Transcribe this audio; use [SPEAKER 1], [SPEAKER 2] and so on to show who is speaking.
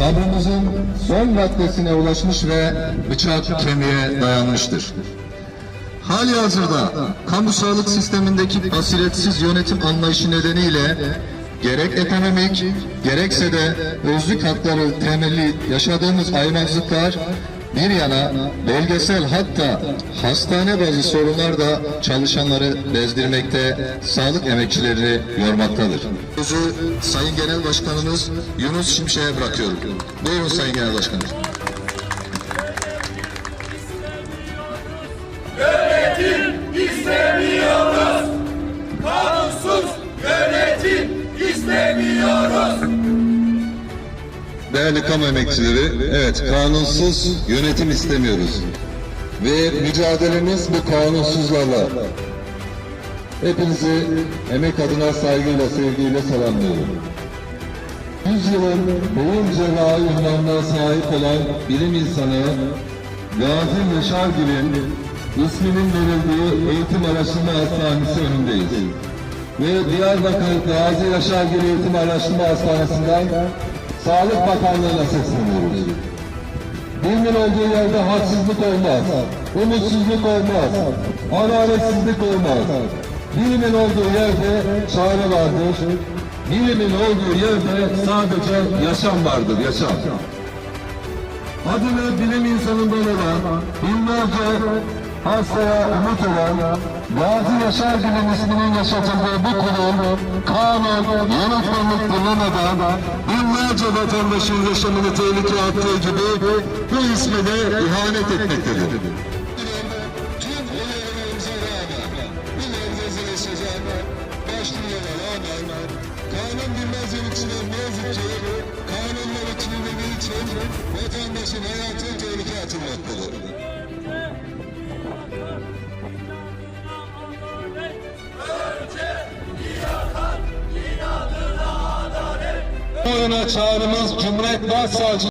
[SPEAKER 1] sabrımızın son raddesine ulaşmış ve bıçak kemiğe dayanmıştır. Hali hazırda kamu sağlık sistemindeki basiretsiz yönetim anlayışı nedeniyle gerek ekonomik gerekse de özlük hakları temelli yaşadığımız aymazlıklar bir yana bölgesel hatta hastane bazı sorunlar da çalışanları bezdirmekte, sağlık emekçilerini yormaktadır. Sözü Sayın Genel Başkanımız Yunus Şimşek'e bırakıyorum. Buyurun Sayın Genel Başkanım. Değerli kamu emekçileri, evet kanunsuz yönetim istemiyoruz. Ve mücadelemiz bu kanunsuzlarla. Hepinizi emek adına saygıyla, sevgiyle selamlıyorum. Yüzyılın boyunca layı ünvanına sahip olan bilim insanı Gazi Yaşargil'in isminin verildiği Eğitim Araştırma Hastanesi önündeyiz. Ve Diyarbakır Gazi Yaşargil Eğitim Araştırma Hastanesi'nden Sağlık Bakanlığı'na sesleniyoruz. Bilimin olduğu yerde haksızlık olmaz, umutsuzluk olmaz, adaletsizlik olmaz. Bilimin olduğu yerde çare vardır. Bilimin olduğu yerde sadece yaşam vardır, yaşam. Adını bilim insanından olan, binlerce hastaya umut olan, Gazi Yaşar Gül'ün isminin yaşatıldığı bu kurum, kanun, yönetmenlik dinlemeden binlerce vatandaşın yaşamını tehlikeye attığı gibi bu isme de ihanet etmektedir. Kanun bilmez yöneticiler ne yazık ki kanunları çiğnediği için vatandaşın hayatı tehlikeye atılmaktadır. Bu yana çağrımız Cumhuriyet Başsavcı